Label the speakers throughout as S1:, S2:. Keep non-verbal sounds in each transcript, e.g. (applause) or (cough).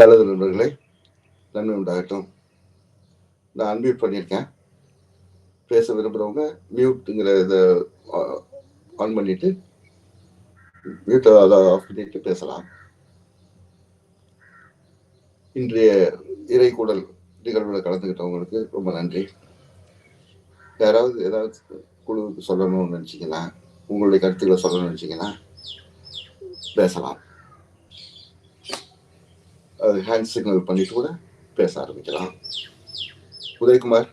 S1: நல்லது நண்பர்களே நன்மை உண்டாகட்டும். நான் அன்மியூட் பண்ணியிருக்கேன். பேச விரும்புகிறவங்க மியூட்டுங்கிற இதை ஆன் பண்ணிட்டு மியூட்டை அதை ஆஃப் பண்ணிட்டு பேசலாம். இன்றைய இறை கூடல் நிகழ்வில் கலந்துக்கிட்டவங்களுக்கு ரொம்ப நன்றி. யாராவது ஏதாவது குழுவுக்கு சொல்லணும்னு நினச்சிங்கன்னா உங்களுடைய கருத்துக்களை சொல்லணும்னு நினச்சிங்கன்னா பேசலாம். ஹேண்ட் சிக்னல் பண்ணிட்டு கூட பேச ஆரம்பிக்கலாம். உதயகுமார்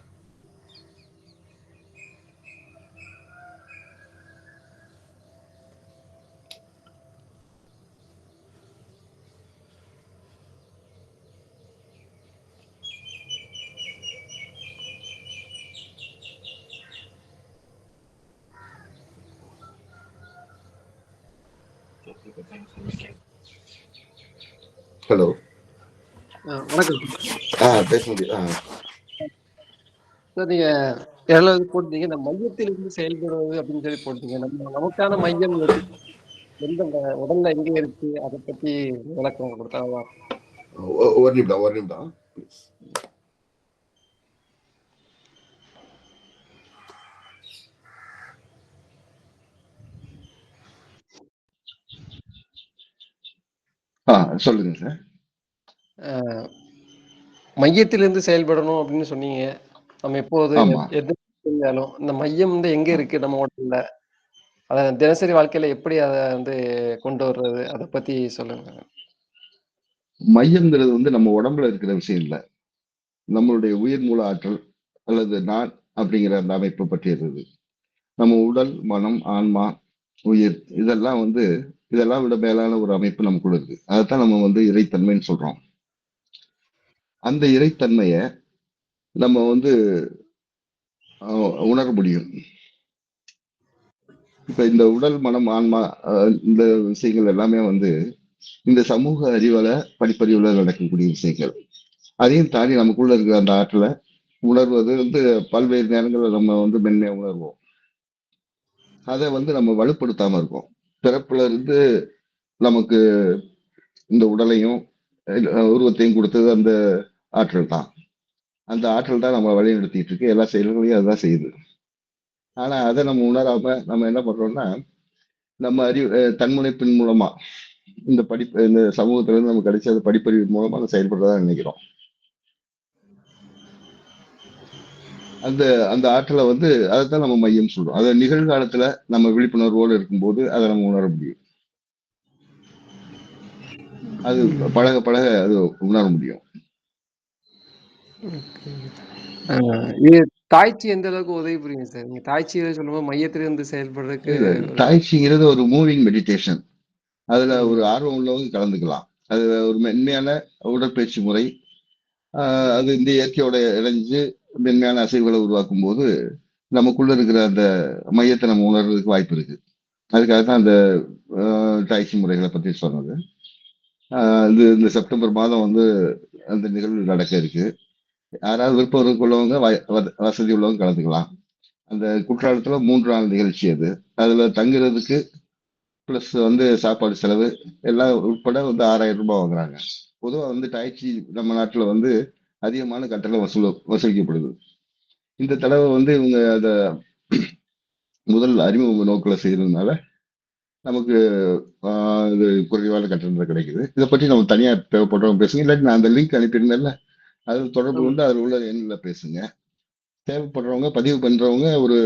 S1: ஹலோ
S2: வணக்கம்
S1: ஆ பேச முடியும்
S2: சார் நீங்க ஏழாவது போட்டீங்க இந்த மையத்தில் இருந்து செயல்படுவது அப்படின்னு சொல்லி போட்டீங்க. நம்ம நமக்கான மையம்? எந்த உடல்ல எங்க இருக்கு? அதை பத்தி விளக்கம் கொடுத்தா
S1: ஒ- ஒரு நிமிடம் ஒரு நிமிடம். சொல்லுங்க சார்.
S2: மையத்திலிருந்து செயல்படணும் அப்படின்னு சொன்னீங்க. நம்ம எப்போது. எது செஞ்சாலும் இந்த மையம் வந்து எங்க இருக்கு நம்ம உடல்ல அத தினசரி வாழ்க்கையில எப்படி அதை வந்து கொண்டு வர்றது? அதை பத்தி சொல்லுங்க.
S1: மையம்ங்கிறது வந்து நம்ம உடம்புல இருக்கிற விஷயம் இல்லை. நம்மளுடைய உயிர் மூல ஆற்றல் அல்லது நான் அப்படிங்கிற அந்த அமைப்பை பற்றியது நம்ம உடல் மனம் ஆன்மா உயிர் இதெல்லாம் வந்து இதெல்லாம் விட மேலான ஒரு அமைப்பு நமக்குள்ள இருக்கு அதைத்தான் நம்ம வந்து இறைத்தன்மைன்னு சொல்றோம். அந்த இறைத்தன்மைய நம்ம வந்து உணர முடியும். இப்ப இந்த உடல் மனம் ஆன்மா இந்த விஷயங்கள் எல்லாமே வந்து இந்த சமூக அறிவால படிப்பறிவுல நடக்கக்கூடிய விஷயங்கள். அதையும் தாண்டி நமக்குள்ள இருக்கிற அந்த ஆற்றல உணர்வது வந்து பல்வேறு நேரங்களில் நம்ம வந்து மென்மையா உணர்வோம். அதை வந்து நம்ம வலுப்படுத்தாம இருக்கோம். பிறப்புல இருந்து நமக்கு இந்த உடலையும் உருவத்தையும் கொடுத்தது அந்த ஆற்றல் தான் அந்த ஆற்றல் தான் நம்ம வழி நடத்திட்டு இருக்கு. எல்லா செயல்களையும் அதுதான் செய்யுது. ஆனா அதை நம்ம உணராம நம்ம என்ன பண்றோம்னா நம்ம அறிவு தன்முனைப்பின் மூலமா இந்த படிப்பு இந்த சமூகத்துல இருந்து நமக்கு கிடைச்ச அந்த படிப்பறிவு மூலமா அதை செயல்படுறதா நினைக்கிறோம். அந்த அந்த ஆற்றலை வந்து அதைத்தான் நம்ம மையம் சொல்றோம். அதை நிகழ்காலத்துல நம்ம விழிப்புணர்வோடு இருக்கும்போது அதை நம்ம உணர முடியும். அது பழக பழக அது உணர முடியும்.
S2: இது தாய்ச்சி எந்த அளவுக்கு உதவி புரியுங்க சார்? நீங்க தாய்ச்சியில சொல்லும்போது மையத்திலிருந்து செயல்படுறதுக்கு
S1: தாய்ச்சிங்கிறது ஒரு மூவிங் மெடிடேஷன். அதுல ஒரு ஆர்வம் உள்ளவங்க கலந்துக்கலாம். அது ஒரு மென்மையான உடற்பயிற்சி முறை. அது இந்த இயற்கையோட இணைஞ்சு மென்மையான அசைவுகளை உருவாக்கும் போது நமக்குள்ள இருக்கிற அந்த மையத்தை நம்ம உணர்றதுக்கு வாய்ப்பு இருக்கு. அதுக்காக தான் அந்த ஆஹ், தாய்ச்சி முறைகளை பத்தி சொன்னது. இது இந்த செப்டம்பர் மாதம் வந்து அந்த நிகழ்வு நடக்க இருக்கு. யாராவது விருப்பம் உள்ளவங்க வசதி உள்ளவங்க கலந்துக்கலாம். அந்த குற்றாலத்தில் மூன்று நாள் நிகழ்ச்சி அது. அதில் தங்குறதுக்கு ப்ளஸ் வந்து சாப்பாடு செலவு எல்லாம் உட்பட வந்து ஆறாயிரம் ரூபாய் வாங்குறாங்க. பொதுவாக வந்து டாய்ச்சி நம்ம நாட்டில் வந்து அதிகமான கட்டணம் வசூல் வசூலிக்கப்படுது. இந்த தடவை வந்து இவங்க அதை (clears throat) முதல் அறிமுக நோக்கில் செய்யறதுனால நமக்கு இது குறைவான கட்டணம் கிடைக்குது. இதை பற்றி நம்ம தனியாக தேவைப்படுறவங்க பேசுங்க. இல்லாட்டி நான் அந்த லிங்க் அனுப்பியிருந்தேன்ல அதில் தொடர்பு கொண்டு அதில் உள்ள எண்ணில் பேசுங்க. தேவைப்படுறவங்க பதிவு பண்றவங்க ஒரு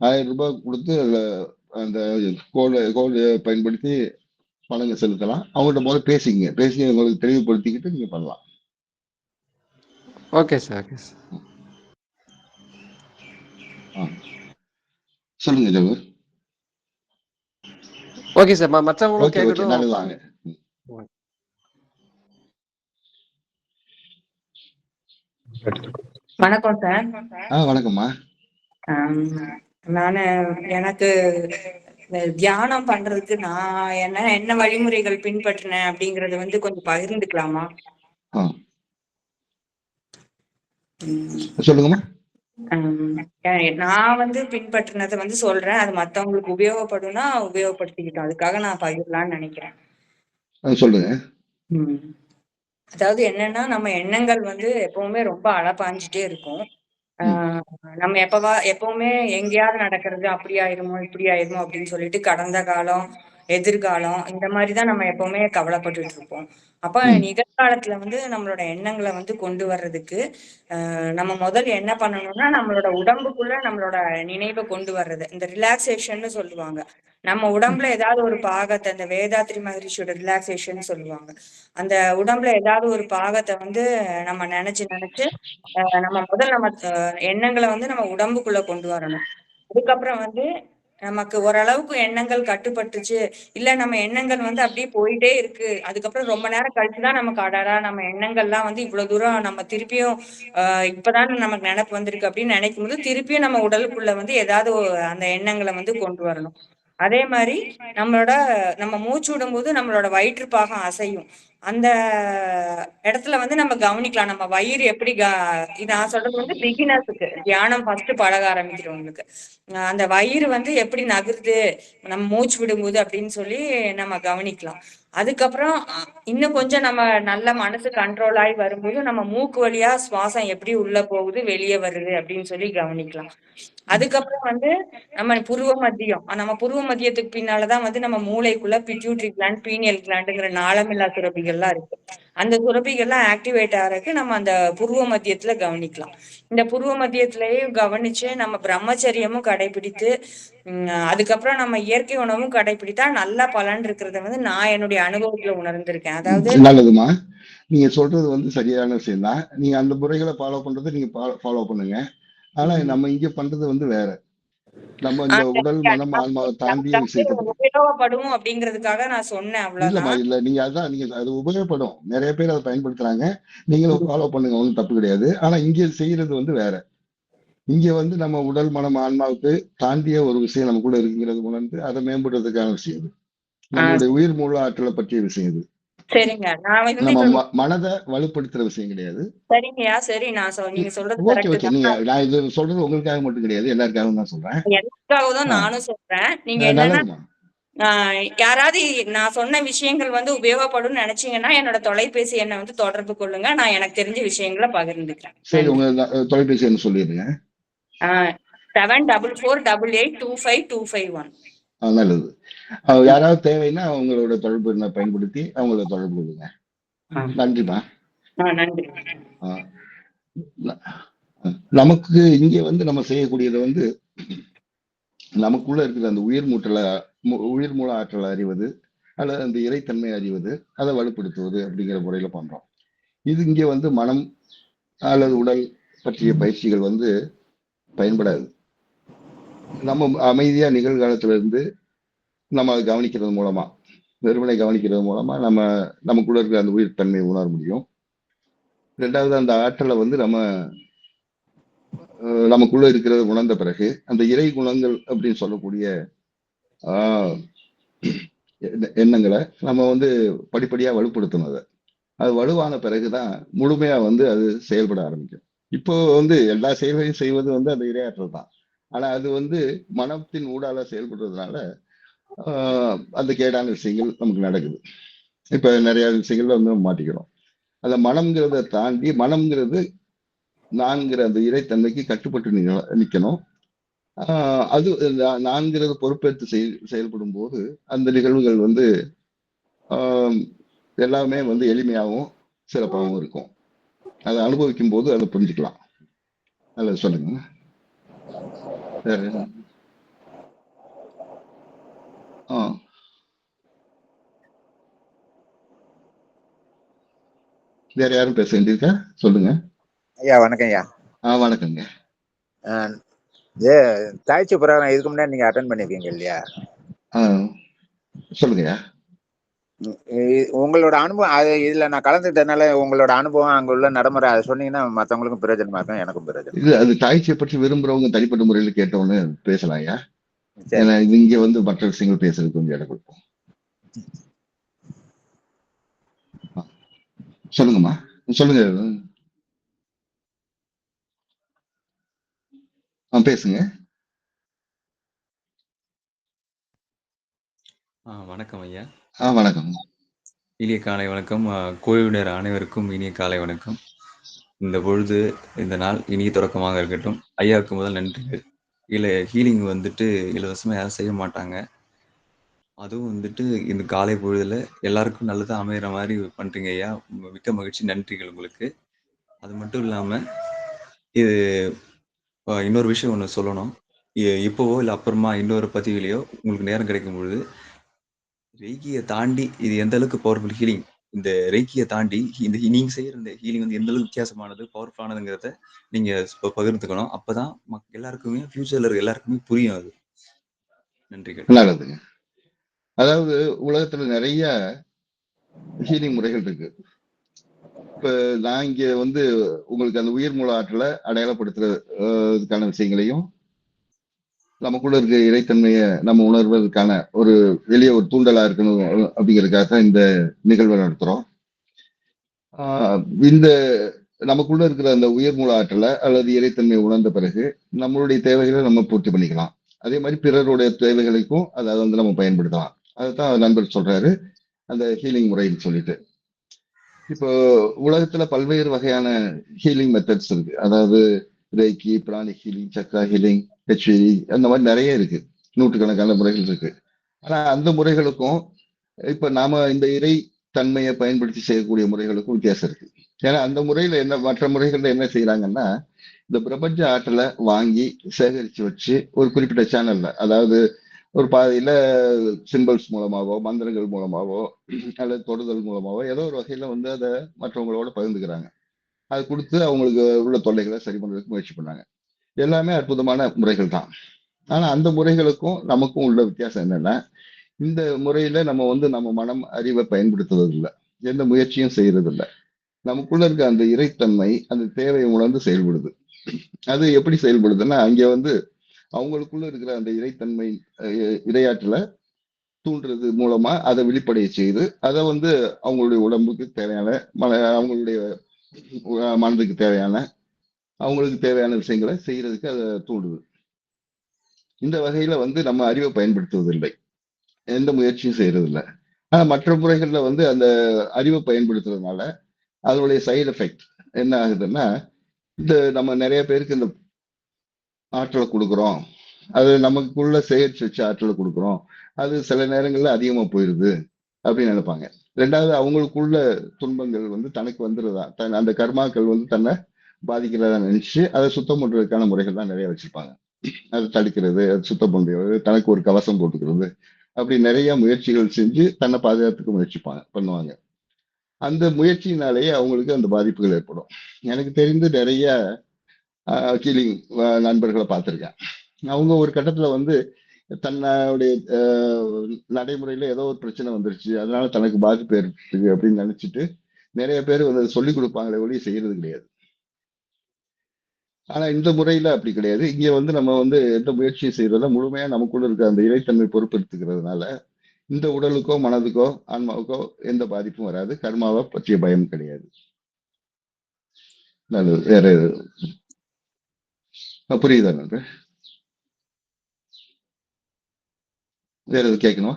S1: ஆயிரம் ரூபாய் கொடுத்து அதுல அந்த கோடு கோடு பயன்படுத்தி பணங்க செலுத்தலாம். அவங்கள்ட்ட முதல்ல பேசிங்க பேசி உங்களுக்கு தெளிவுபடுத்திக்கிட்டு நீங்க பண்ணலாம்.
S2: Okay sir okay sir.
S1: ஆ. சொல்லுங்க ஜவஹர்
S2: ஓகே சார் மற்றவங்களும் கேட்கட்டும்
S1: நல்லது வாங்க
S3: வணக்கம் சார்.
S1: ஆ வணக்கம்மா.
S3: நானு எனக்கு தியானம் பண்றதுக்கு நான் என்ன என்ன வழிமுறைகள் பின்பற்றினேன் அப்படிங்கறத வந்து கொஞ்சம் பகிர்ந்துக்கலாமா?
S1: சொல்லுங்கம்மா.
S3: நான் வந்து பின்பற்றினதை வந்து சொல்றேன். அது மத்தவங்களுக்கு உபயோகப்படும்னா உபயோகப்படுத்திக்கிட்டோம். அதுக்காக நான் பகிரலாம்னு நினைக்கிறேன்.
S1: சொல்லுங்க.
S3: அதாவது என்னன்னா நம்ம எண்ணங்கள் வந்து எப்பவுமே ரொம்ப அழப்பாஞ்சிட்டே இருக்கும். ஆஹ் நம்ம எப்பவா எப்பவுமே எங்கேயாவது நடக்கிறது அப்படி ஆயிருமோ இப்படி ஆயிருமோ அப்படின்னு சொல்லிட்டு கடந்த காலம் எதிர்காலம் இந்த மாதிரிதான் நம்ம எப்பவுமே கவலைப்பட்டுட்டு இருப்போம் அப்ப. நிகழ்காலத்துல வந்து நம்மளோட எண்ணங்களை வந்து கொண்டு வர்றதுக்கு நம்ம முதல்ல என்ன பண்ணணும்னா நம்மளோட உடம்புக்குள்ள நம்மளோட நினைவை கொண்டு வர்றது. இந்த ரிலாக்ஸேஷன் சொல்லுவாங்க. நம்ம உடம்புல ஏதாவது ஒரு பாகத்தை இந்த வேதாத்ரி மகரிஷியோட ரிலாக்ஸேஷன் சொல்லுவாங்க. அந்த உடம்புல ஏதாவது ஒரு பாகத்தை வந்து நம்ம நினைச்சு நினைச்சு நம்ம முதல்ல நம்ம எண்ணங்களை வந்து நம்ம உடம்புக்குள்ள கொண்டு வரணும். அதுக்கப்புறம் வந்து நமக்கு ஓரளவுக்கு எண்ணங்கள் கட்டுப்பட்டுச்சு. இல்ல நம்ம எண்ணங்கள் வந்து அப்படியே போயிட்டே இருக்கு. அதுக்கப்புறம் ரொம்ப நேரம் கழிச்சுதான் நமக்கு அடாடா நம்ம எண்ணங்கள்லாம் வந்து இவ்வளவு தூரம் நம்ம திருப்பியும் ஆஹ் இப்பதான் நமக்கு நினைப்பு வந்திருக்கு அப்படின்னு நினைக்கும் போது திருப்பியும் நம்ம உடலுக்குள்ள வந்து ஏதாவது அந்த எண்ணங்களை வந்து கொண்டு வரணும். அதே மாதிரி நம்மளோட நம்ம மூச்சு விடும்போது நம்மளோட வயிற்றுப்பாகம் அசையும். அந்த இடத்துல வந்து நம்ம கவனிக்கலாம். நம்ம வயிறு எப்படி நான் சொல்றது வந்து பிகினர்ஸுக்கு தியானம் ஃபர்ஸ்ட் பழக ஆரம்பிக்கிறவங்களுக்கு அந்த வயிறு வந்து எப்படி நகருது நம்ம மூச்சு விடும்போது அப்படின்னு சொல்லி நம்ம கவனிக்கலாம். அதுக்கப்புறம் இன்னும் கொஞ்சம் நம்ம நல்ல மனசு கண்ட்ரோல் ஆகி வரும்போது நம்ம மூக்கு வழியா சுவாசம் எப்படி உள்ள போகுது வெளியே வருது அப்படின்னு சொல்லி கவனிக்கலாம். அதுக்கப்புறம் வந்து நம்ம புருவ மதியம் நம்ம புருவ மதியத்துக்கு பின்னாலதான் வந்து நம்ம மூளைக்குள்ள பிட்யூட்ரி கிளாண்ட் பீனியல் கிளாண்டுங்கிற நாளமில்லா சுரப்பிகள்லாம் இருக்கு. அந்த சுரப்பிகள்லாம் ஆக்டிவேட் ஆகிறதுக்கு நம்ம அந்த புருவ மத்தியத்துல கவனிக்கலாம். இந்த புருவ மத்தியத்திலேயும் கவனிச்சு நம்ம பிரம்மச்சரியமும் கடைபிடித்து அதுக்கப்புறம் நம்ம இயற்கை உணவும் கடைபிடித்தா நல்ல பலன் இருக்கிறத வந்து நான் என்னுடைய அனுபவத்துல உணர்ந்திருக்கேன். அதாவது
S1: நல்லதுமா? நீங்க சொல்றது வந்து சரியான விஷயம் தான் நீங்க அந்த முறைகளை ஃபாலோ பண்றது நீங்க ஃபாலோ பண்ணுங்க. ஆனா நம்ம இங்க பண்றது வந்து வேற. நம்ம இந்த உடல் மனம் ஆன்மாவை தாண்டிய விஷயத்தை பத்தி-
S3: உபயோகப்படும் அப்படிங்கிறதுக்காக நான் சொன்னேன் அவ்வளவுதான்.
S1: இல்ல நீங்க அதான் நீங்க அது உபயோகப்படும். நிறைய பேர் அதை பயன்படுத்துறாங்க. நீங்களும் ஃபாலோ பண்ணுங்க ஒன்றும் தப்பு கிடையாது. ஆனா இங்க செய்யறது வந்து வேற. இங்க வந்து நம்ம உடல் மனம் ஆன்மாவுக்கு தாண்டிய ஒரு விஷயம் நமக்குள்ள இருக்குங்கிறது உணர்ந்து அதை மேம்படுறதுக்கான விஷயம் இது நம்மளுடைய உயிர் மூல ஆற்றலை பற்றிய விஷயம் இது
S3: சரிங்க. நான் வந்து
S1: மனதை வலுப்படுத்துற விஷயம் கிடையாது.
S3: சரிங்கய்யா சரி நான் நீங்க சொல்றது
S1: ஓகே ஓகே. நீங்க நான் இது சொல்றது உங்களுக்காக மட்டும் கிடையாது. எல்லாருக்காகவும் தான் சொல்றேன்.
S3: எனக்காக தான். நானும் சொல்றேன். நீங்க என்னன்னா யாராவது நான் சொன்ன விஷயங்கள் வந்து உபயோகப்படும் நினைச்சீங்கன்னா என்னோட தொலைபேசி எண்ணை வந்து தொடர்பு கொள்ளுங்க. நான் எனக்கு தெரிஞ்ச விஷயங்களை பகிர்ந்துக்கிறேன்.
S1: சரி உங்க தொலைபேசி என்ன சொல்லிடுங்க.
S3: Seven double four double eight two five two five one
S1: நல்லது. யாராவது தேவைன்னா அவங்களோட தொடர்பு எண்ணை பயன்படுத்தி அவங்கள தொடர்பு கொள்ளுங்க. நன்றிமா. நமக்கு இங்க வந்து நம்ம செய்யக்கூடியது வந்து நமக்குள்ள இருக்கிற அந்த உயிர் மூட்டலை உயிர் மூல ஆற்றலை அறிவது அல்லது அந்த இறைத்தன்மை அறிவது அதை வலுப்படுத்துவது அப்படிங்கிற முறையில பண்றோம். இது இங்க வந்து மனம் அல்லது உடல் பற்றிய பயிற்சிகள் வந்து பயன்படாது. நம்ம அமைதியா நிகழ்காலத்துல இருந்து நம்ம அதை கவனிக்கிறது மூலமா வெறுமனை கவனிக்கிறது மூலமா நம்ம நமக்குள்ள இருக்கிற அந்த உயிர் தன்மையை உணர முடியும். ரெண்டாவது அந்த ஆற்றலை வந்து நம்ம நமக்குள்ள இருக்கிறத உணர்ந்த பிறகு அந்த இறை குணங்கள் அப்படின்னு சொல்லக்கூடிய ஆஹ், எண்ணங்களை நம்ம வந்து படிப்படியா வலுப்படுத்தணும் அதை. அது வலுவான பிறகுதான் முழுமையா வந்து அது செயல்பட ஆரம்பிக்கும். இப்போ வந்து எல்லா செயல்களையும் செய்வது வந்து அந்த இரையாற்றல் தான் ஆனா அது வந்து மனத்தின் ஊடால செயல்படுறதுனால அந்த கேடான விஷயங்கள் நமக்கு நடக்குது. இப்போ நிறைய விஷயங்கள்ல வந்து நம்ம மாட்டிக்கிறோம். அந்த மனம்ங்கிறத தாண்டி மனம்ங்கிறது நான்கிற அந்த இறைத்தன்மைக்கு கட்டுப்பட்டு நிற்கணும் அது நான்கிறது பொறுப்பேற்று செய் செயல்படும் போது அந்த நிகழ்வுகள் வந்து எல்லாமே வந்து எளிமையாகவும் சிறப்பாகவும் இருக்கும். அதை அனுபவிக்கும் போது அதை புரிஞ்சுக்கலாம். அதில் சொல்லுங்க. ஆ வேற யாரும் பேச வேண்டியிருக்கா சொல்லுங்க.
S4: ஐயா வணக்கம் ஐயா.
S1: ஆ வணக்கங்க
S4: இது தாய்ச்சி புராணம் இதுக்கு முன்னாடி நீங்க அட்டன் பண்ணிருக்கீங்க இல்லையா? இ- உங்களோட அனுபவம் அது இதுல நான் கலந்துட்டதுனால உங்களோட அனுபவம் அங்க உள்ள நடைமுறை அதை சொன்னீங்கன்னா மத்தவங்களுக்கும் பிரயோஜனமா இருக்கும் எனக்கும் பிரயோஜனம்
S1: இது அது தாய்ச்சியை பற்றி விரும்புறவங்க தனிப்பட்ட முறையில் கேட்டவொன்னு பேசலாம் ஐயா. ஏன்னா இங்க வந்து மற்ற விஷயங்கள் பேசுறதுக்கு கொஞ்சம் இடம் கொடுப்போம் சொல்லுங்கம்மா சொல்லுங்க ஆ பேசுங்க
S5: ஆ வணக்கம் ஐயா
S1: ஆ வணக்கம்
S5: இனிய காலை வணக்கம். அ குழுவினர் அனைவருக்கும் இனிய காலை வணக்கம். இந்த பொழுது, இந்த நாள் இனிய தொடக்கமாக இருக்கட்டும். ஐயாவுக்கு முதல் நன்றிகள். இல்லை ஹீலிங் வந்துட்டு இலவசமாக யாரும் செய்ய மாட்டாங்க. அதுவும் வந்துட்டு இந்த காலை பொழுதுல எல்லாருக்கும் நல்லதா அமையிற மாதிரி பண்றீங்க ஐயா. மிக்க மகிழ்ச்சி. நன்றிகள் உங்களுக்கு. அது மட்டும் இல்லாம, இது இன்னொரு விஷயம் ஒன்று சொல்லணும். இப்போவோ இல்லை அப்புறமா இன்னொரு பதிவிலயோ உங்களுக்கு நேரம் கிடைக்கும் பொழுது, ரெய்கியை தாண்டி இது எந்த அளவுக்கு பவர்ஃபுல் ஹீலிங். இந்த ரேக்கியை தாண்டி இந்த நீங்க செய்யற இந்த ஹீலிங் வந்து எந்த அளவுக்கு வித்தியாசமானது, பவர்ஃபுல்லானதுங்கிறத நீங்க பகிர்ந்துக்கணும். அப்பதான் மக் எல்லாருக்குமே ஃபியூச்சர்ல இருக்க எல்லாருக்குமே புரியும் அது. நன்றிகள்.
S1: நல்லதுங்க. அதாவது உலகத்துல நிறைய ஹீலிங் முறைகள் இருக்கு. இப்ப நான் இங்க வந்து உங்களுக்கு அந்த உயிர் மூல ஆற்றல அடையாளப்படுத்துறதுக்கான விஷயங்களையும், நமக்குள்ள இருக்க இறைத்தன்மையை நம்ம உணர்வதற்கான ஒரு வெளிய ஒரு தூண்டலா இருக்கணும் அப்படிங்கிறதுக்காக தான் இந்த நிகழ்வை நடத்துறோம். இந்த நமக்குள்ள இருக்கிற அந்த உயர் மூல ஆற்றலை அல்லது இறைத்தன்மையை உணர்ந்த பிறகு, நம்மளுடைய தேவைகளை நம்ம பூர்த்தி பண்ணிக்கலாம். அதே மாதிரி பிறருடைய தேவைகளுக்கும் அதை வந்து நம்ம பயன்படுத்தலாம். அதுதான் நண்பர் சொல்றாரு. அந்த ஹீலிங் முறைன்னு சொல்லிட்டு. இப்போ உலகத்துல பல்வேறு வகையான ஹீலிங் மெத்தட்ஸ் இருக்கு. அதாவது ரேக்கி பிராணி ஹீலிங், சக்ரா ஹீலிங், ஹெச்விடி அந்த மாதிரி நிறைய இருக்கு. நூற்றுக்கணக்கான முறைகள் இருக்கு. ஆனா அந்த முறைகளுக்கும், இப்ப நாம இந்த இறை தன்மையை பயன்படுத்தி செய்யக்கூடிய முறைகளுக்கும் வித்தியாசம் இருக்கு. ஏன்னா அந்த முறையில என்ன மற்ற முறைகள்ல என்ன செய்யறாங்கன்னா இந்த பிரபஞ்ச ஆற்றலை வாங்கி சேகரிச்சு வச்சு ஒரு குறிப்பிட்ட சேனல்ல, அதாவது ஒரு பாதையில சிம்பல்ஸ் மூலமாகவோ மந்திரங்கள் மூலமாகவோ அல்லது தொடுதல் மூலமாகவோ ஏதோ ஒரு வகையில வந்து அதை மற்றவங்களோட பகிர்ந்துக்கிறாங்க. அது கொடுத்து அவங்களுக்கு உள்ள தொல்லைகளை சரி பண்றதுக்கு முயற்சி பண்ணாங்க. எல்லாமே அற்புதமான முறைகள் தான். ஆனா அந்த முறைகளுக்கும் நமக்கும் உள்ள வித்தியாசம் என்னன்னா, இந்த முறையில நம்ம வந்து நம்ம மனம், அறிவை பயன்படுத்துவதில்லை எந்த முயற்சியும் செய்றதில்ல. நமக்குள்ள இருக்க அந்த இறைத்தன்மை அந்த தேவையை உணர்ந்து செயல்படுது. அது எப்படி செயல்படுதுன்னா, அங்க வந்து அவங்களுக்குள்ள இருக்கிற அந்த இறைத்தன்மை இடையாற்றலை தூண்டுறது மூலமா அதை வெளிப்படைய செய்து, அதை வந்து அவங்களுடைய உடம்புக்கு தேவையான மன அவங்களுடைய மனதுக்கு தேவையான, அவங்களுக்கு தேவையான விஷயங்களை செய்யறதுக்கு அதை தூண்டுது. இந்த வகையில வந்து நம்ம அறிவை பயன்படுத்துவதில்லை. எந்த முயற்சியும் செய்யறதில்லை. ஆனா மற்ற முறைகள்ல வந்து அந்த அறிவை பயன்படுத்துறதுனால, அதனுடைய சைடு எஃபெக்ட் என்ன ஆகுதுன்னா, இந்த நம்ம நிறைய பேருக்கு இந்த ஆற்றலை கொடுக்குறோம். அது நமக்குள்ள சேகரிச்சு வச்சு ஆற்றலை கொடுக்குறோம். அது சில நேரங்கள்ல அதிகமா போயிடுது அப்படின்னு நினைப்பாங்க. ரெண்டாவது அவங்களுக்குள்ள துன்பங்கள் வந்து தனக்கு வந்துருதா, தன் அந்த கர்மாக்கள் வந்து தன்னை பாதிக்கிறதா நினைச்சு அதை சுத்தம் பண்றதுக்கான முறைகள்லாம் நிறைய வச்சிருப்பாங்க. அதை தடுக்கிறது, அதை சுத்தம் பண்றது, தனக்கு ஒரு கவசம் போட்டுக்கிறது, அப்படி நிறைய முயற்சிகள் செஞ்சு தன்னை பாதுகாத்துக்க முயற்சிப்பாங்க பண்ணுவாங்க. அந்த முயற்சியினாலேயே அவங்களுக்கு அந்த பாதிப்புகள் ஏற்படும். எனக்கு தெரிந்து நிறைய அ நண்பர்களை பார்த்துருக்கேன் அவங்க ஒரு கட்டத்துல வந்து தன்னுடைய அ நடைமுறையில ஏதோ ஒரு பிரச்சனை வந்துருச்சு. அதனால தனக்கு பாதிப்பு ஏற்பட்டுருக்கு அப்படின்னு நினச்சிட்டு நிறைய பேர் வந்து சொல்லி சொல்லிக் ஒளி ஒழிய கிடையாது. ஆனா இந்த முறையில அப்படி கிடையாது. இங்க வந்து நம்ம வந்து எந்த முயற்சியும் செய்றதில்ல. முழுமையா நமக்குள்ள இருக்க அந்த இறைத்தன்மை பொறுப்பெடுத்துக்கிறதுனால, இந்த உடலுக்கோ, மனதுக்கோ, ஆன்மாவுக்கோ எந்த பாதிப்பும் வராது. கர்மாவ பற்றிய பயம் கிடையாது. நல்லது. வேற எது புரியுதா நண்பரே? வேற எதுவும் கேட்கணுமா?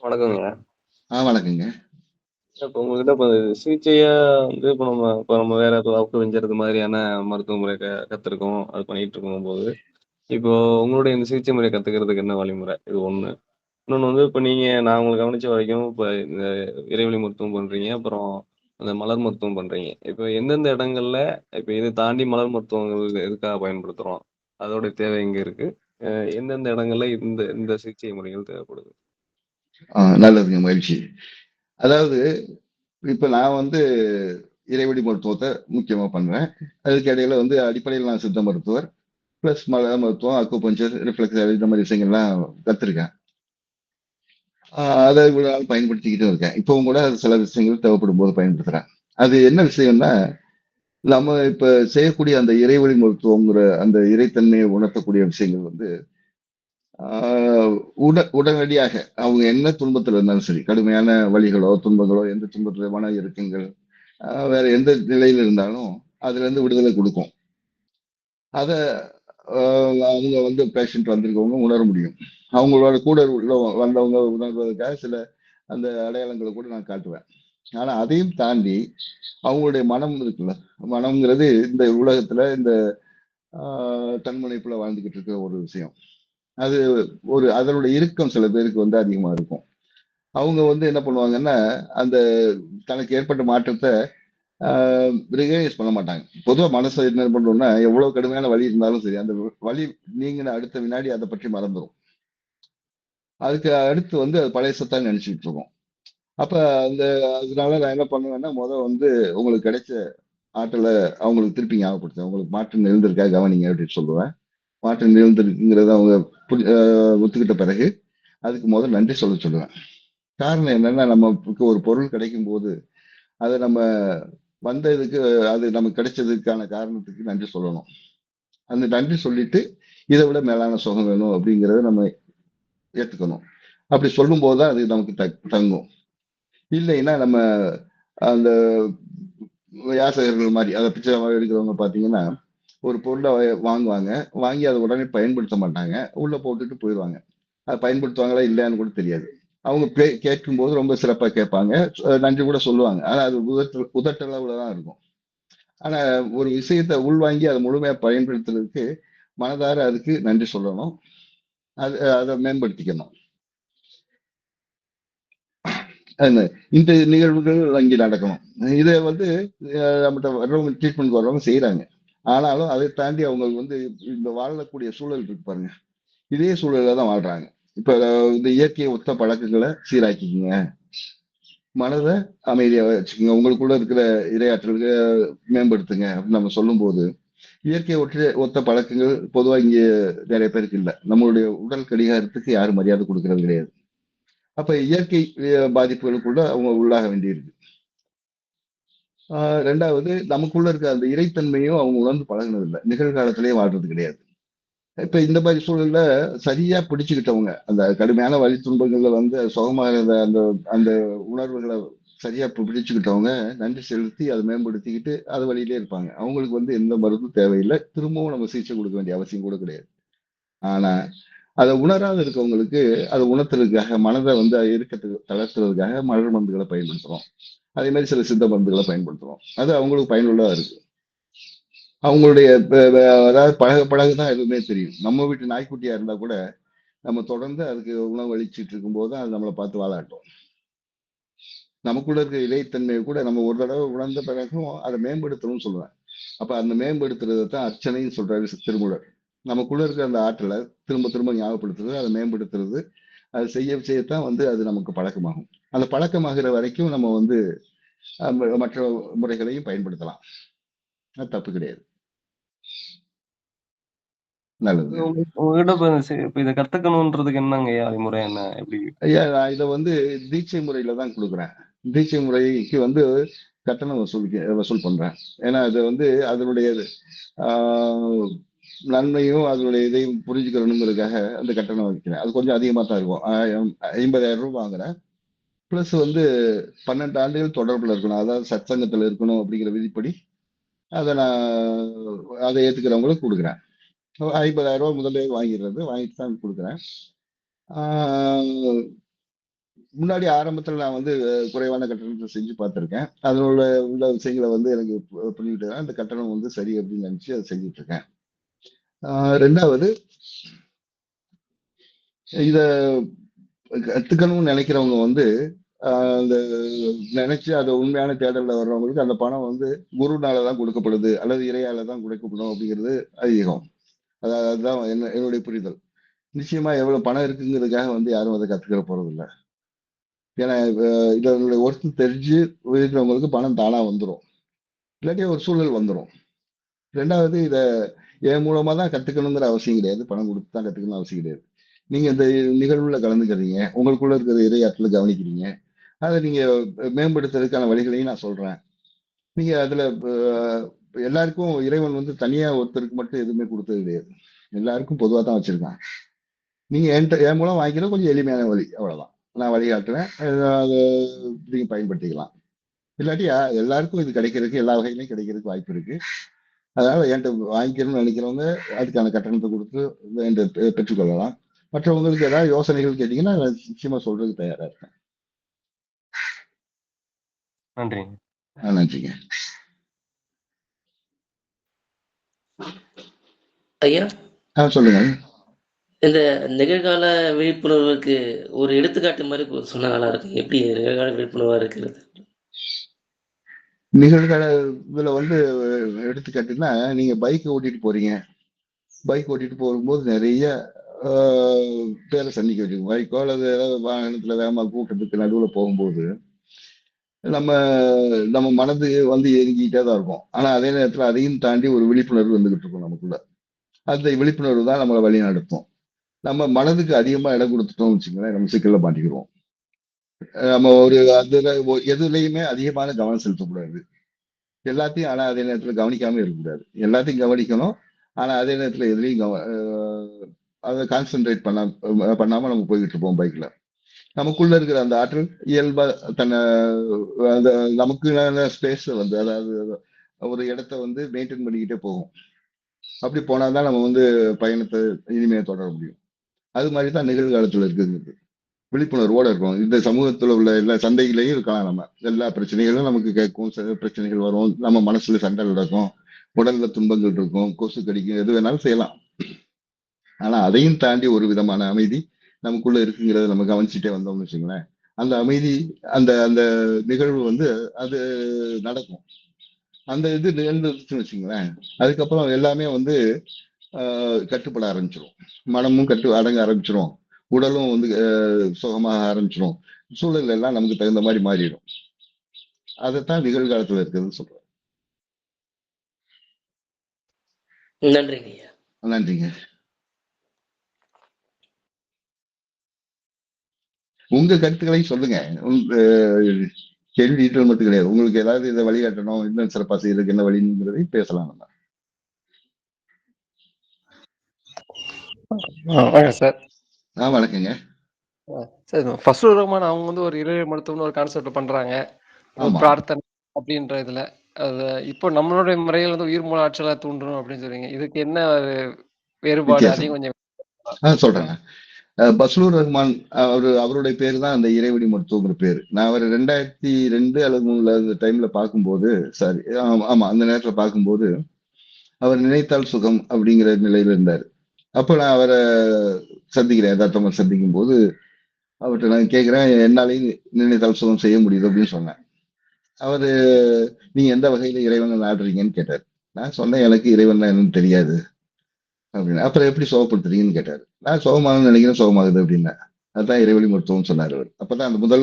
S6: வணக்கங்க.
S1: ஆ வணக்கங்க.
S6: இப்போ உங்ககிட்ட இப்ப சிகிச்சையா வந்து இப்ப நம்ம இப்ப நம்ம வேற இப்ப வெஞ்சறது மாதிரியான மருத்துவ முறை க கத்துருக்கோம். அது பண்ணிட்டு இருக்கும்போது, இப்போ உங்களுடைய இந்த சிகிச்சை முறைய கத்துக்கிறதுக்கு என்ன வழிமுறை? இது 1. இன்னொன்னு வந்து இப்ப நீங்க நான் உங்கள கவனிச்ச வரைக்கும் இப்ப இந்த இறைவழி மருத்துவம் பண்றீங்க. அப்புறம் அந்த மலர் மருத்துவம் பண்றீங்க. இப்ப எந்தெந்த இடங்கள்ல இப்ப இத தாண்டி மலர் மருத்துவங்கள் எதுக்காக பயன்படுத்துறோம்? அதோட தேவை எங்க இருக்கு? அ எந்தெந்த இடங்கள்ல இந்த இந்த சிகிச்சை முறைகள் தேவைப்படுது?
S1: ஆ நல்லதுங்க மகிழ்ச்சி. அதாவது இப்போ நான் வந்து இறைவழி மருத்துவத்தை முக்கியமாக பண்ணுறேன் அதுக்கு இடையில வந்து அடிப்படையில் நான் சித்த மருத்துவர். ப்ளஸ் மல மருத்துவம், அக்குபஞ்சர், ரிஃப்ளெக்ஸ் இந்த மாதிரி விஷயங்கள்லாம் கத்துருக்கேன். அதை அத நாள் பயன்படுத்திக்கிட்டும் இருக்கேன். இப்போவும் கூட சில விஷயங்கள் தேவைப்படும் போது பயன்படுத்துகிறேன் அது என்ன விஷயம்னா, நம்ம இப்போ செய்யக்கூடிய அந்த இறைவழி மருத்துவங்கிற அந்த இறைத்தன்மையை உணர்த்தக்கூடிய விஷயங்கள் வந்து, உட உடனடியாக அவங்க என்ன துன்பத்தில் இருந்தாலும் சரி, கடுமையான வலிகளோ, துன்பங்களோ, எந்த துன்பத்துல மன இறுக்கங்கள், வேற எந்த நிலையில இருந்தாலும், அதுலேருந்து விடுதலை கொடுக்கும். அத அவங்க வந்து பேஷண்ட் வந்திருக்கவங்க உணர முடியும். அவங்களோட கூட உள்ள வந்தவங்க உணர்வதற்காக சில அந்த அடையாளங்களை கூட நான் காட்டுவேன். ஆனா அதையும் தாண்டி அவங்களுடைய மனம் இருக்குல்ல மனம்ங்கிறது இந்த உலகத்துல இந்த தன்முனைப்புல வாழ்ந்துகிட்டு இருக்கிற ஒரு விஷயம். அது ஒரு அதனுடைய இறுக்கம் சில பேருக்கு வந்து அதிகமா இருக்கும். அவங்க வந்து என்ன பண்ணுவாங்கன்னா அந்த தனக்கு ஏற்பட்ட மாற்றத்தை ரிகனைஸ் பண்ண மாட்டாங்க. பொதுவாக மனசை என்ன பண்றோம்னா எவ்வளோ கடுமையான வழி இருந்தாலும் சரி அந்த வழி நீங்கின அடுத்த வினாடி அதை பற்றி மறந்துடும் அதுக்கு அடுத்து வந்து அது பழையசத்தான் நினச்சிக்கிட்டு இருக்கோம். அப்போ அந்த அதனால நான் என்ன பண்ணுவேன்னா முதல் வந்து உங்களுக்கு கிடைச்ச ஆற்றலை அவங்களுக்கு திருப்பி ஞாபகப்படுத்துவேன். உங்களுக்கு மாற்றம் எழுந்திருக்கா கவனிங்க அப்படின்னு சொல்லுவேன். மாற்றம் நிகழ்ந்திருக்குங்கிறத அவங்க ஒத்துக்கிட்ட பிறகு அதுக்கு முதல் நன்றி சொல்ல சொல்லுவேன். காரணம் என்னன்னா நமக்கு ஒரு பொருள் கிடைக்கும் போது அதை நம்ம வந்த இதுக்கு அது நமக்கு கிடைச்சதுக்கான காரணத்துக்கு நன்றி சொல்லணும். அந்த நன்றி சொல்லிட்டு இதை விட மேலான சுகம் வேணும் அப்படிங்கிறத நம்ம ஏற்றுக்கணும் அப்படி சொல்லும் போதுதான் அது நமக்கு த- தங்கும். இல்லைன்னா நம்ம அந்த யாசகர்கள் மாதிரி அதை பிச்சை எடுக்கிறவங்க பார்த்தீங்கன்னா ஒரு பொருளை வாங்குவாங்க. வாங்கி அதை உடனே பயன்படுத்த மாட்டாங்க. உள்ள போட்டுட்டு போயிடுவாங்க. அதை பயன்படுத்துவாங்களா இல்லையான்னு கூட தெரியாது. அவங்க பே- கேட்கும்போது ரொம்ப சிறப்பாக கேட்பாங்க. நன்றி கூட சொல்லுவாங்க. ஆனால் அது உதட்ட உதட்டளவுல தான் இருக்கும். ஆனால் ஒரு விஷயத்தை உள்வாங்கி அதை முழுமையாக பயன்படுத்துறதுக்கு மனதார அதுக்கு நன்றி சொல்லணும். அது அதை மேம்படுத்திக்கணும். இந்த நிகழ்வுகள் அங்கே நடக்கணும். இதை வந்து நம்மகிட்ட வர்றவங்க ட்ரீட்மெண்ட் வர்றவங்க செய்யறாங்க ஆனாலும் அதை தாண்டி அவங்க வந்து இந்த வாழக்கூடிய சூழல் இருக்கு பாருங்க. இதே சூழல்ல தான் வாழ்றாங்க. இப்ப இந்த இயற்கையை ஒத்த பழக்கங்களை சீராக்கிக்கங்க. மனதை அமைதியா வச்சுக்கோங்க. உங்களுக்குள்ள இருக்கிற இரையாற்றல்களை மேம்படுத்துங்க அப்படின்னு நம்ம சொல்லும்போது இயற்கை ஒற்ற ஒத்த பழக்கங்கள் பொதுவா இங்க நிறைய பேருக்கு இல்லை. நம்மளுடைய உடல் கடிகாரத்துக்கு யாரும் மரியாதை கொடுக்கறது கிடையாது. அப்ப இயற்கை பாதிப்புகளுக்குள்ள அவங்க உள்ளாக வேண்டியிருக்கு. ரெண்டாவது நமக்குள்ள இருக்க அந்த இறைத்தன்மையும் அவங்க உணர்ந்து பழகுனது இல்லை நிகழ்காலத்திலேயே வாழ்றது கிடையாது. இப்ப இந்த மாதிரி சூழல்ல சரியா பிடிச்சுக்கிட்டவங்க அந்த கடுமையான வழி துன்பங்கள்ல வந்து சுகமாக அந்த அந்த உணர்வுகளை சரியா பிடிச்சுக்கிட்டவங்க நன்றி செலுத்தி அதை மேம்படுத்திக்கிட்டு அது வழியிலே இருப்பாங்க. அவங்களுக்கு வந்து எந்த மருந்தும் தேவையில்லை. திரும்பவும் நம்ம சிகிச்சை கொடுக்க வேண்டிய அவசியம் கூட கிடையாது. ஆனா அதை உணராத இருக்கவங்களுக்கு அதை உணர்த்துறதுக்காக மனதை வந்து இறுக்கத்துக்கு தளர்த்துறதுக்காக மலர் மருந்துகளை பயன்படுத்துறோம். அதே மாதிரி சில சித்த மருந்துகளை பயன்படுத்துறோம். அது அவங்களுக்கு பயனுள்ளதாக இருக்கு. அவங்களுடைய அதாவது பழக பழக தான் எதுவுமே தெரியும். நம்ம வீட்டு நாய்க்குட்டியா இருந்தா கூட நம்ம தொடர்ந்து அதுக்கு உணவு அளிச்சிட்டு இருக்கும்போது தான் அது நம்மளை பார்த்து வாழாட்டும். நமக்குள்ள இருக்க இலைத்தன்மையை கூட நம்ம ஒரு தடவை உணர்ந்த பிறகும் அதை மேம்படுத்தணும்னு சொல்லுவேன் அப்ப அந்த மேம்படுத்துறதை தான் அர்ச்சனைன்னு சொல்றாரு திருமூலர் நமக்குள்ள இருக்க அந்த ஆற்றலை திரும்ப திரும்ப ஞாபகப்படுத்துறது அதை மேம்படுத்துறது அது செய்ய செய்யத்தான் வந்து அது நமக்கு பழக்கமாகும். அந்த பழக்கமாகிற வரைக்கும் நம்ம வந்து மற்ற முறைகளையும் பயன்படுத்தலாம். அது தப்பு கிடையாது. நல்லது.
S6: உங்க- உங்ககிட்ட இதை கத்துக்கணுன்றதுக்கு என்னங்க வழிமுறை என்ன? எப்படி?
S1: ஐயா இதை வந்து தீட்சை முறையில தான் கொடுக்குறேன். தீட்சை முறைக்கு வந்து கட்டணம் வசூல் வசூல் பண்றேன். ஏன்னா அது வந்து அதனுடைய ஆஹ், நன்மையும் அதனுடைய இதையும் புரிஞ்சுக்கணுங்கிறதுக்காக அந்த கட்டணம் வைக்கிறேன். அது கொஞ்சம் அதிகமா தான் இருக்கும். ஆயிரம் ஐம்பதாயிரம் ரூபாய் வாங்குறேன். ப்ளஸ் வந்து பன்னெண்டு ஆண்டுகள் தொடர்பில் இருக்கணும். அதாவது சத்சங்கத்துல இருக்கணும் அப்படிங்கிற விதிப்படி அதை நான் அதை ஏற்றுக்கிறவங்களுக்கு கொடுக்குறேன். ஐம்பதாயிரம் ரூபாய் முதல்ல வாங்கிடுறது. வாங்கிட்டு தான் கொடுக்குறேன். முன்னாடி ஆரம்பத்தில் நான் வந்து குறைவான கட்டணத்தை செஞ்சு பார்த்துருக்கேன். அதில் உள்ள விஷயங்களை வந்து எனக்கு பண்ணிக்கிட்டு தான் அந்த கட்டணம் வந்து சரி அப்படின்னு நினச்சி அதை செஞ்சுட்ருக்கேன் ரெண்டாவது இத கத்துக்கணும்னு நினைக்கிறவங்க வந்து அந்த நினைச்சு அதை உண்மையான தேடல்ல வர்றவங்களுக்கு அந்த பணம் வந்து குருனால தான் கொடுக்கப்படுது அல்லது இறையால தான் கொடுக்கப்படும் அப்படிங்கிறது அதிகம் அதாவது அதுதான் என்ன என்னுடைய புரிதல். நிச்சயமா எவ்வளவு பணம் இருக்குங்கிறதுக்காக வந்து யாரும் அதை கத்துக்கிற போறது இல்லை. ஏன்னா இதனுடைய ஒர்த்து தெரிஞ்சு இருக்கிறவங்களுக்கு பணம் தானா வந்துடும் இல்லாட்டி ஒரு சூழல் வந்துடும் ரெண்டாவது இதை என் மூலமா தான் கத்துக்கணுங்கிற அவசியம் கிடையாது. பணம் கொடுத்து தான் கத்துக்கணும் அவசியம் கிடையாது. நீங்க இந்த நிகழ்வுல கலந்துக்கிறீங்க. உங்களுக்குள்ள இருக்கிற இறையாற்றல கவனிக்கிறீங்க. அதை நீங்க மேம்படுத்துறதுக்கான வழிகளையும் நான் சொல்றேன். நீங்க அதுல எல்லாருக்கும் இறைவன் வந்து தனியா ஒருத்தருக்கு மட்டும் எதுவுமே கொடுத்தது கிடையாது. எல்லாருக்கும் பொதுவாக தான் வச்சிருக்கான் நீங்க என்கிட்ட என் மூலம் வாங்கிக்கிற கொஞ்சம் எளிமையான வழி. அவ்வளவுதான். நான் வழிகாட்டுறேன். அதை நீங்க பயன்படுத்திக்கலாம். இல்லாட்டி எல்லாருக்கும் இது கிடைக்கிறதுக்கு எல்லா வகையிலையும் கிடைக்கிறதுக்கு வாய்ப்பு இருக்கு. அதனால என்கிட்ட வாங்கிக்கணும்னு நினைக்கிறவங்க அதுக்கான கட்டணத்தை கொடுத்து வேண்ட- பெ- பெற்றுக்கொள்ளலாம். மற்றவங்களுக்கு ஏதாவது யோசனைகள் கேட்டீங்கன்னா நான் நிச்சயமா சொல்றதுக்கு தயாரா இருக்கேன்
S2: நன்றிங்க.
S1: நன்றிங்க.
S7: ஐயா?
S1: ஆ சொல்லுங்க.
S7: இந்த நிகழ்கால விழிப்புணர்வுக்கு ஒரு எடுத்துக்காட்டு மாதிரி சொன்னா நல்லா இருக்கும் எப்படி நிகழ்கால விழிப்புணர்வா இருக்கிறது?
S1: நிகழ்கால வந்து எடுத்துக்காட்டுன்னா நீங்க பைக் ஓட்டிட்டு போறீங்க. பைக் ஓட்டிட்டு போகும்போது நிறைய பேரை சந்திக்க வச்சுக்கோங்க பைக்கோ அல்லது ஏதாவது வாகனத்துல வேகமா கூட்டத்துக்கு நடுவில் போகும்போது நம்ம நம்ம மனது வந்து எரிஞ்சிக்கிட்டே தான் இருக்கும். ஆனா அதே நேரத்துல அதையும் தாண்டி ஒரு விழிப்புணர்வு வந்துகிட்டு இருக்கும் நமக்குள்ள. அந்த விழிப்புணர்வு தான் நம்மளை வழி நடத்தும். நம்ம மனதுக்கு அதிகமா இடம் கொடுத்துட்டோம்னு வச்சுக்கோங்களேன் நம்ம சிக்கலில் மாட்டிக்கிறோம் நம்ம ஒரு அதுல எதுலையுமே எதுலயுமே அதிகமான கவனம் செலுத்தக்கூடாது. எல்லாத்தையும் ஆனா அதே நேரத்துல கவனிக்காம இருக்கக்கூடாது. எல்லாத்தையும் கவனிக்கணும். ஆனா அதே நேரத்துல எதுலையும் கவ அதை கான்சென்ட்ரேட் பண்ணாம பண்ணாம நம்ம போய்கிட்டு இருப்போம் பைக்ல நமக்குள்ள இருக்கிற அந்த ஆற்றல் இயல்பா தன்னை அந்த நமக்கு ஸ்பேஸ் வந்து அதாவது ஒரு இடத்த வந்து மெயின்டைன் பண்ணிக்கிட்டே போகும். அப்படி போனாதான் நம்ம வந்து பயணத்தை இனிமையை தொடர முடியும். அது மாதிரி தான் நிகழ்காலத்துல இருக்குங்கிறது. விழிப்புணர்வோட இருக்கும் இந்த சமூகத்துல உள்ள எல்லா சந்தைகளையும் இருக்கலாம் நம்ம. எல்லா பிரச்சனைகளும் நமக்கு கேட்கும். சில பிரச்சனைகள் வரும். நம்ம மனசுல சண்டை நடக்கும். உடல்ல துன்பங்கள் இருக்கும். கொசு கடிக்கும். எது வேணாலும் செய்யலாம். ஆனா அதையும் தாண்டி ஒரு விதமான அமைதி நமக்குள்ள இருக்குங்கிறத நம்ம கவனிச்சுட்டே வந்தோம்னு வச்சுங்களேன் அந்த அமைதி அந்த அந்த நிகழ்வு வந்து அது நடக்கும். அந்த இது நிகழ்ந்துச்சுன்னு வச்சுங்களேன் அதுக்கப்புறம் எல்லாமே வந்து ஆஹ், கட்டுப்பட ஆரம்பிச்சிரும். மனமும் கட்டு அடங்க ஆரம்பிச்சிரும். உடலும் வந்து சுகமாக ஆரம்பிச்சிரும். சூழல் எல்லாம் நமக்கு தகுந்த மாதிரி மாறிடும். அதைத்தான் நிகழ்காலத்துல இருக்குதுன்னு சொல்றேன்
S7: நன்றிங்க
S1: நன்றிங்க. உங்க கருத்துக்களை சொல்லுங்க. உங்க அஹ், கேள்வி டீட்டெயில் மட்டும் கிடையாது. உங்களுக்கு ஏதாவது இதை வழிகாட்டணும் இன்னும் சிறப்பா செய்யறதுக்கு என்ன வழிங்கிறதை பேசலாம் நம்ம.
S2: சார்.
S1: ஆ வணக்கங்க.
S2: சரி ஃபர்ஸ்ட் ரஹ்மான் அவங்க வந்து ஒரு இளைய மருத்துவம்னு ஒரு கான்செப்ட் பண்றாங்க. ஒரு பிரார்த்தனை அப்படின்ற இதுல. அது இப்போ நம்மளுடைய முறையில் வந்து உயிர் மூல ஆற்றலா தூண்டணும் அப்படின்னு சொல்றீங்க. இதுக்கு என்ன ஒரு வேறுபாடு? அதையும் கொஞ்சம்
S1: சொல்றேங்க. பஸ்லூர் ரஹ்மான் அவர் அவருடைய பேர் தான் அந்த இறைவழி மருத்துவங்கிற பேர். நான் அவர் ரெண்டாயிரத்தி ரெண்டு அல்லது மூணுல அந்த டைம்ல பார்க்கும்போது சாரி ஆமா அந்த நேரத்துல பார்க்கும்போது அவர் நினைத்தால் சுகம் அப்படிங்கிற நிலையில இருந்தார். அப்போ நான் அவரை சந்திக்கிறேன் யதார்த்தமா சந்திக்கும் போது அவர்கிட்ட நான் கேட்கிறேன் என்னாலையும் நினைத்தால் சுகம் செய்ய முடியுது அப்படின்னு சொன்னேன். அவரு நீங்கள் எந்த வகையில இறைவனை நாடுறீங்கன்னு கேட்டார். நான் சொன்னேன் எனக்கு இறைவன் என்னன்னு தெரியாது. அப்படின்னு. அப்புறம் எப்படி சுகப்படுத்துறீங்கன்னு கேட்டார். நான் சுகமாகணும்னு நினைக்கிறேன் சுகமாகுது அப்படின்னா அதுதான் இறைவழி மருத்துவம் சொன்னார் அவர். அப்பதான் அந்த முதல்